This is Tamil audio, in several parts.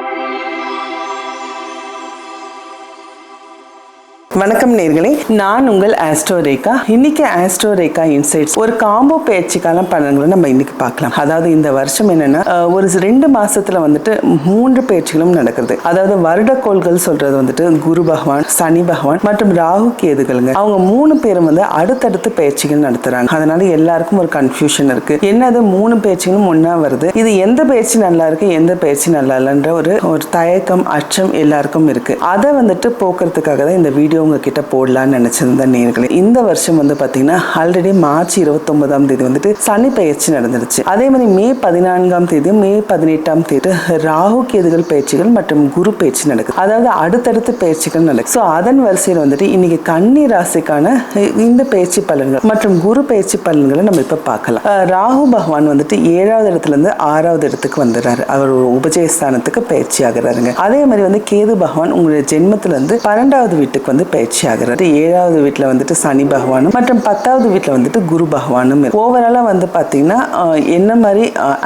Thank you. வணக்கம் நேர்களே. நான் உங்கள் ஆஸ்ட்ரோ ரேகா இன்னைக்கு ஆஸ்ட்ரோ ரேகா இன்சைட்ஸ் ஒரு காம்போ பயிற்சிக்கான பலன்களை நம்ம இன்னைக்கு பார்க்கலாம். அதாவது இந்த வருஷம் என்னன்னா ஒரு ரெண்டு மாசத்துல வந்துட்டு மூன்று பயிற்சிகளும் நடக்கிறது அதாவது வருடக்கோள்கள் சொல்றது வந்துட்டு குரு பகவான் சனி பகவான் மற்றும் ராகு கேதுகளுங்க. அவங்க மூணு பேரும் வந்து அடுத்தடுத்து பயிற்சிகள் நடத்துறாங்க. அதனால எல்லாருக்கும் ஒரு கன்ஃபியூஷன் இருக்கு. என்னது மூணு பயிற்சிகளும் ஒன்னா வருது? இது எந்த பயிற்சி நல்லா இருக்கு எந்த பயிற்சி நல்லா இல்லைன்ற ஒரு ஒரு தயக்கம் அச்சம் எல்லாருக்கும் இருக்கு. அதை வந்துட்டு போக்குறதுக்காக தான் இந்த வீடியோ உங்ககிட்ட போடலான்னு நினைச்சிருந்தேன் நேர்களே. இந்த வருஷம் வந்து பாத்தீங்கன்னா ஆல்ரெடி மார்ச் இருபத்தொன்பதாம் தேதி வந்துட்டு சனி பயிற்சி நடந்துருச்சு. அதே மாதிரி மே பதினான்காம் தேதி மே பதினெட்டாம் தேதி ராகு கேதுகள் பயிற்சிகள் மற்றும் குரு பயிற்சி நடக்குது. அதாவது அடுத்தடுத்து பயிற்சிகள் நடக்குது. ஸோ அதன் வரிசையில் வந்துட்டு இன்னைக்கு கன்னி ராசிக்கான இந்த பயிற்சி பலன்கள் மற்றும் குரு பயிற்சி பலன்களை நம்ம இப்போ பார்க்கலாம். ராகு பகவான் வந்துட்டு ஏழாவது இடத்துல இருந்து ஆறாவது இடத்துக்கு வந்துடுறாரு. அவர் உபஜயஸ்தானத்துக்கு பயிற்சி ஆகிறாருங்க. அதே மாதிரி வந்து கேது பகவான் உங்களுடைய ஜென்மத்திலிருந்து பன்னெண்டாவது வீட்டுக்கு வந்து பயிற்சி ஆகிறது ஏழாவது வீட்டில் வந்துட்டு சனி பகவானும் மற்றும் பத்தாவது வீட்டில் வந்துட்டு குரு பகவானும் ஓவராலாக வந்து பார்த்தீங்கன்னா என்ன மாதிரி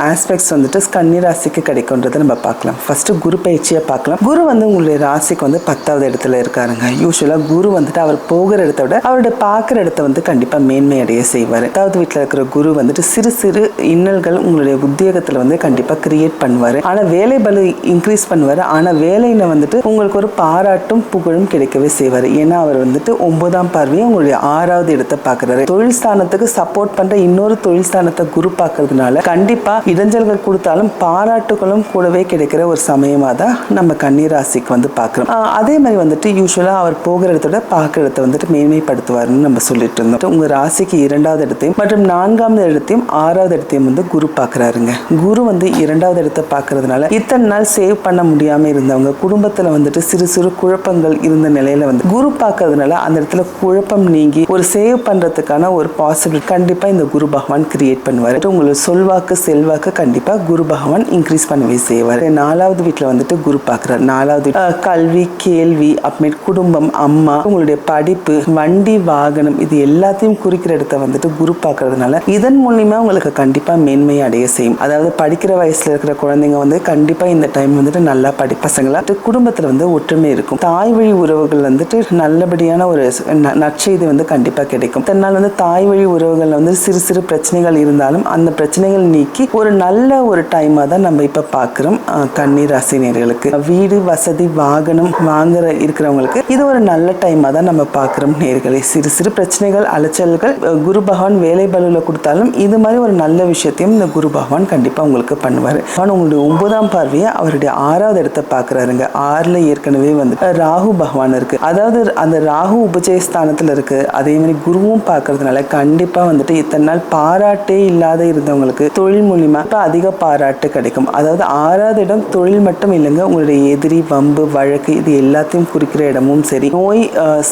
ஆஸ்பெக்ட்ஸ் வந்துட்டு கன்னி ராசிக்கு கிடைக்கும்ன்றதை நம்ம பார்க்கலாம் ஃபஸ்ட்டு குரு பயிற்சியை பார்க்கலாம் குரு வந்து உங்களுடைய ராசிக்கு வந்து பத்தாவது இடத்துல இருக்காருங்க. யூஸ்வலாக குரு வந்துட்டு அவர் போகிற இடத்த விட அவருடைய பார்க்குற இடத்த வந்து கண்டிப்பாக மேன்மை அடைய செய்வார். பத்தாவது வீட்டில் இருக்கிற குரு வந்துட்டு சிறு சிறு இன்னல்கள் உங்களுடைய உத்தியோகத்தில் வந்து கண்டிப்பாக கிரியேட் பண்ணுவார். ஆனால் வேலை பலு இன்க்ரீஸ் பண்ணுவார். ஆனால் வேலையில் வந்துட்டு உங்களுக்கு ஒரு பாராட்டும் புகழும் கிடைக்கவே செய்வார். ஏன்னா அவர் வந்துட்டு ஒன்பதாம் பார்வையை உங்களுடைய ஆறாவது இடத்தை பார்க்கறாரு. தொழில் ஸ்தானத்துக்கு சப்போர்ட் பண்ற இன்னொரு தொழில் ஸ்தானத்தை குரு பார்க்கறதுனால கண்டிப்பா இடைஞ்சல்கள் கொடுத்தாலும் பாராட்டுகளும் கூடவே கிடைக்கிற ஒரு சமயமா தான் நம்ம கன்னிராசிக்கு வந்து பார்க்கிறோம். அதே மாதிரி வந்துட்டு யூஸ்வலா அவர் போகிற இடத்தோட பார்க்குற இடத்த வந்துட்டு மேன்மைப்படுத்துவார்னு நம்ம சொல்லிட்டு இருந்தோம். உங்க ராசிக்கு இரண்டாவது இடத்தையும் மற்றும் நான்காவது இடத்தையும் ஆறாவது இடத்தையும் வந்து குரு பார்க்கறாருங்க. குரு வந்து இரண்டாவது இடத்தை பார்க்கறதுனால இத்தனை நாள் சேவ் பண்ண முடியாம இருந்தவங்க குடும்பத்துல வந்துட்டு சிறு சிறு குழப்பங்கள் இருந்த நிலையில வந்து குரு பார்க்கறதுனால அந்த இடத்துல குழப்பம் நீங்கி ஒரு சேவ் பண்றதுக்கான ஒரு பாசிபிள் கண்டிப்பா இந்த குரு பகவான் கிரியேட் பண்ணுவார். உங்களுக்கு சொல்வாக்கு செல்வாக்கு கண்டிப்பா குரு பகவான் இன்க்ரீஸ் பண்ணவே செய்வார். நாலாவது வீட்டுல வந்துட்டு குரு பார்க்குறார். நாலாவது கல்வி கேள்வி அப்புறமேட்டு குடும்பம் அம்மா உங்களுடைய படிப்பு வண்டி வாகனம் இது எல்லாத்தையும் குறிக்கிற இடத்த வந்துட்டு குரு பார்க்கறதுனால இதன் மூலியமா உங்களுக்கு கண்டிப்பா மேன்மை அடைய செய்யும். அதாவது படிக்கிற வயசுல இருக்கிற குழந்தைங்க வந்து கண்டிப்பா இந்த டைம் வந்துட்டு நல்லா படி பசங்களா குடும்பத்துல வந்து ஒற்றுமை இருக்கும். தாய் வழி உறவுகள் வந்துட்டு நல்லபடியான ஒரு ந- நற்செய்தி வந்து கண்டிப்பாக கிடைக்கும். தன்னால் வந்து தாய் வழி உறவுகளில் வந்து சிறு சிறு பிரச்சனைகள் இருந்தாலும் அந்த பிரச்சனைகள் நீக்கி ஒரு நல்ல ஒரு டைமாக தான் நம்ம இப்போ பார்க்குறோம் கண்ணீர் கன்னி வீடு வசதி வாகனம் வாங்குற இருக்கிறவங்களுக்கு இது ஒரு நல்ல டைமாக தான் நம்ம பார்க்குறோம் நேர்களை சிறு சிறு பிரச்சனைகள் அலைச்சல்கள் குரு பகவான் வேலை பலுவில் கொடுத்தாலும் இது மாதிரி ஒரு நல்ல விஷயத்தையும் இந்த குரு பகவான் கண்டிப்பாக உங்களுக்கு பண்ணுவார். ஆனால் உங்களுடைய ஒன்பதாம் பார்வையை அவருடைய ஆறாவது இடத்தை பார்க்கறாருங்க ஆறில் ஏற்கனவே வந்து ராகு பகவான் இருக்கு. அதாவது அந்த ராகு உபஜயஸ்தானத்தில் இருக்குது அதே மாதிரி குருவும் பார்க்கறதுனால கண்டிப்பாக வந்துட்டு இத்தனை நாள் பாராட்டே இல்லாத இருந்தவங்களுக்கு தொழில் மூலிமா இப்போ அதிக பாராட்டு கிடைக்கும். அதாவது ஆறாவது இடம் தொழில் மட்டும் இல்லைங்க உங்களுடைய எதிரி வம்பு வழக்கு இது எல்லாத்தையும் குறிக்கிற இடமும் சரி. நோய்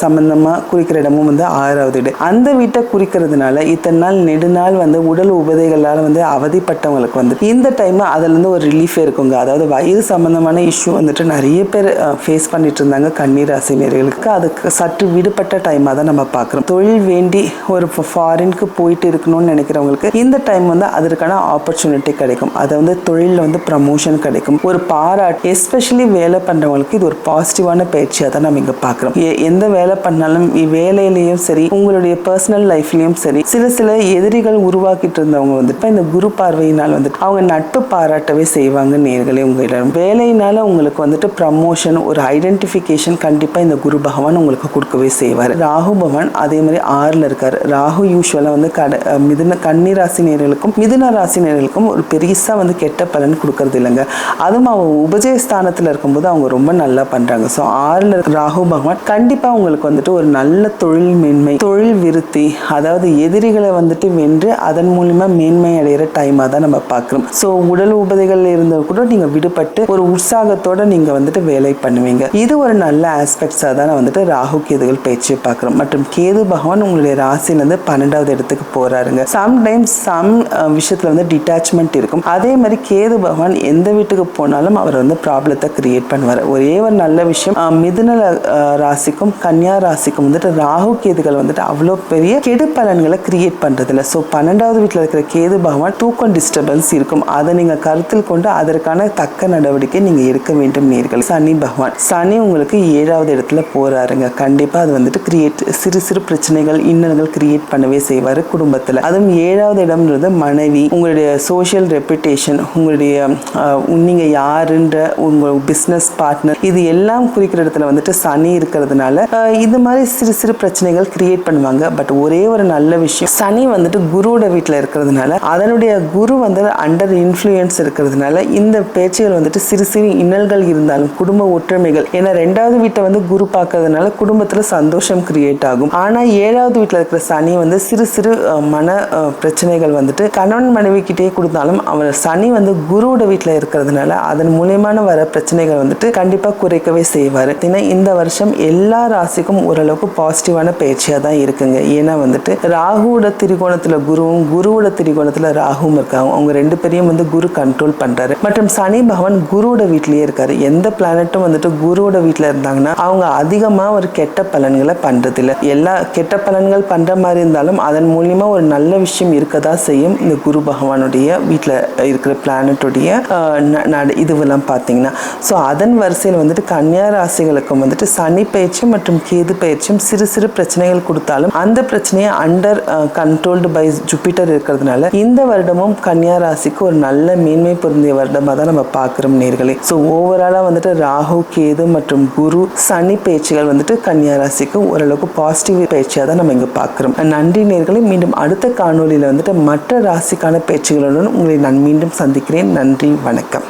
சம்பந்தமாக குறிக்கிற இடமும் வந்து ஆறாவது இடம். அந்த வீட்டை குறிக்கிறதுனால இத்தனை நாள் நெடுநாள் வந்து உடல் உபதைகளால் வந்து அவதிப்பட்டவங்களுக்கு வந்து இந்த டைம் அதுலேருந்து ஒரு ரிலீஃப் இருக்குங்க. அதாவது வயது சம்பந்தமான இஷ்யூ வந்துட்டு நிறைய பேர் ஃபேஸ் பண்ணிட்டு இருந்தாங்க கண்ணீராசி நேர்களுக்கு. அதுக்கு சற்று விடுபட்ட டைமாக தான் நம்ம பார்க்குறோம். தொழில் வேண்டி ஒரு ஃபாரினுக்கு போயிட்டு இருக்கணும்னு நினைக்கிறவங்களுக்கு இந்த டைம் வந்து அதற்கான ஆப்பர்ச்சுனிட்டி கிடைக்கும். அதை வந்து தொழிலில் வந்து ப்ரமோஷன் கிடைக்கும். ஒரு பாராட்டு எஸ்பெஷலி வேலை பண்ணுறவங்களுக்கு இது ஒரு பாசிட்டிவான பயிற்சியாக தான் நம்ம இங்கே பார்க்குறோம். எந்த வேலை பண்ணாலும் வேலையிலையும் சரி உங்களுடைய பர்சனல் லைஃப்லையும் சரி சில சில எதிரிகள் உருவாக்கிட்டு இருந்தவங்க வந்து இப்போ இந்த குரு பார்வையினால் வந்துட்டு அவங்க நட்பு பாராட்டவே செய்வாங்க நேர்களே உங்களிடம். வேலையினால உங்களுக்கு வந்துட்டு ப்ரமோஷன் ஒரு ஐடென்டிஃபிகேஷன் கண்டிப்பாக இந்த குரு பகவான் உங்களுக்கு கொடுக்கவே செய்வார். ராகு பகவான் அதே மாதிரி ஆறில் இருக்கார். ராகு யூஸ்வலாக வந்து கட மிதுன கன்னி ராசி நேர்களுக்கும் மிதுன ராசி நேர்களுக்கும் ஒரு பெருசாக வந்து கெட்ட பலன் கொடுக்கறது இல்லைங்க. அதுவும் அவங்க உபஜயஸ்தானத்தில் இருக்கும்போது அவங்க ரொம்ப நல்லா பண்ணுறாங்க ஸோ ஆறில் இருக்கிற ராகு பகவான் கண்டிப்பாக உங்களுக்கு வந்துட்டு ஒரு நல்ல தொழில் மேன்மை தொழில் விருத்தி அதாவது எதிரிகளை வந்துட்டு வென்று அதன் மூலியமா மேன்மை அடைகிற டைமாக தான் நம்ம பார்க்குறோம் ஸோ உடல் உபதைகள் இருந்தால் கூட நீங்கள் விடுபட்டு ஒரு உற்சாகத்தோட நீங்கள் வந்துட்டு வேலை பண்ணுவீங்க. இது ஒரு நல்ல ஆஸ்பெக்ட்ஸாக தான் வந்துட்டு வந்துட்டு ராகு கேதுகள் பேச்சு பார்க்குறோம். மற்றும் கேது பகவான் உங்களுடைய ராசிலேருந்து பன்னெண்டாவது இடத்துக்கு போகிறாருங்க சம்டைம்ஸ் சம் விஷயத்தில் வந்து டிட்டாச்மெண்ட் இருக்கும். அதே மாதிரி கேது பகவான் எந்த வீட்டுக்கு போனாலும் அவர் வந்து ப்ராப்ளத்தை கிரியேட் பண்ணுவார். ஒரே ஒரு நல்ல விஷயம் மிதுன ராசிக்கும் கன்னியா ராசிக்கும் வந்துட்டு ராகு கேதுகள் வந்துட்டு அவ்வளோ பெரிய கெடு பலன்களை கிரியேட் பண்றதில்ல. ஸோ பன்னெண்டாவது வீட்டில் இருக்கிற கேது பகவான் தூக்கம் டிஸ்டர்பன்ஸ் இருக்கும். அதை நீங்கள் கருத்தில் கொண்டு அதற்கான தக்க நடவடிக்கை நீங்கள் எடுக்க வேண்டும் நேர்கள். சனி பகவான் சனி உங்களுக்கு ஏழாவது இடத்துல போறாருங்க கண்டிப்பா அது வந்துட்டு கிரியேட் சிறு சிறு பிரச்சனைகள் இன்னல்கள் கிரியேட் பண்ணவே செய்வார் குடும்பத்தில். அதுவும் ஏழாவது இடம்ன்றது மனைவி உங்களுடைய சோஷியல் ரெப்புடேஷன் உங்களுடைய நீங்கள் நீங்க யாருன்ற உங்க பிஸ்னஸ் பார்ட்னர் இது எல்லாம் குறிக்கிற இடத்துல வந்துட்டு சனி இருக்கிறதுனால இது மாதிரி சிறு சிறு பிரச்சனைகள் கிரியேட் பண்ணுவாங்க. பட் ஒரே ஒரு நல்ல விஷயம் சனி வந்துட்டு குருவோட வீட்டில் இருக்கிறதுனால அதனுடைய குரு வந்து அண்டர் இன்ஃப்ளூயன்ஸ் இருக்கிறதுனால இந்த பேச்சுகள் வந்துட்டு சிறு சிறு இன்னல்கள் இருந்தாலும் குடும்ப ஒற்றுமைகள் ஏன்னா ரெண்டாவது வீட்டை வந்து குரு பார்க்கறதுனால குடும்பத்தில் சந்தோஷம் கிரியேட் ஆகும். ஆனால் ஏழாவது வீட்டில் இருக்கிற சனி வந்து சிறு சிறு மன பிரச்சனைகள் வந்துட்டு கணவன் மனைவி கிட்டே கொடுத்தாலும் அவர் சனி வந்து குருவோட வீட்டில் இருக்கிறதுனால அதன் மூலியமான வர பிரச்சனைகள் வந்துட்டு கண்டிப்பாக குறைக்கவே செய்வார். ஏன்னா இந்த வருஷம் எல்லா ராசிக்கும் ஓரளவுக்கு பாசிட்டிவான பயிற்சியாக தான் இருக்குங்க. ஏன்னா வந்துட்டு ராகுவோட திரிகோணத்தில் குருவும் குருவோட திரிகோணத்தில் ராகுவும் இருக்காங்க. அவங்க ரெண்டு பேரையும் வந்து குரு கண்ட்ரோல் பண்ணுறாரு மற்றும் சனி பகவான் குருவோட வீட்லேயே இருக்காரு. எந்த பிளானட்டும் வந்துட்டு குருவோட வீட்டில் இருந்தாங்கன்னா அவங்க அதிகமாக ஒரு கெட்ட பலன்களை பண்றதில்ல. எல்லா கெட்ட பலன்கள் பண்ற மாதிரி இருந்தாலும் அதன் மூலியமா ஒரு நல்ல விஷயம் இருக்கதா செய்யும் இந்த குரு பகவானுடைய வீட்டில் இருக்கிற பிளானட்டுடைய இதுவெல்லாம் பார்த்தீங்கன்னா. ஸோ அதன் வரிசையில் வந்துட்டு கன்னியா ராசிகளுக்கும் வந்துட்டு சனி பயிற்சி மற்றும் கேது பயிற்சியும் சிறு சிறு பிரச்சனைகள் கொடுத்தாலும் அந்த பிரச்சனையை அண்டர் கண்ட்ரோல்டு பை ஜூபிட்டர் இருக்கிறதுனால இந்த வருடமும் கன்னியா ராசிக்கு ஒரு நல்ல மேன்மை பொருந்திய வருடமாக தான் நம்ம பார்க்குறோம் நேர்களே. ஸோ ஓவராலாக வந்துட்டு ராகு கேது மற்றும் குரு சனி பயிற்சிகள் வந்துட்டு கன்னியா ராசிக்கு ஓரளவுக்கு பாசிட்டிவ் பேச்சாக தான் நம்ம இங்கே பார்க்குறோம் நன்றி நேர்களை மீண்டும் அடுத்த காணொளியில் வந்துட்டு மற்ற ராசிக்கான பேச்சுகளுடன் உங்களை நான் மீண்டும் சந்திக்கிறேன். நன்றி வணக்கம்.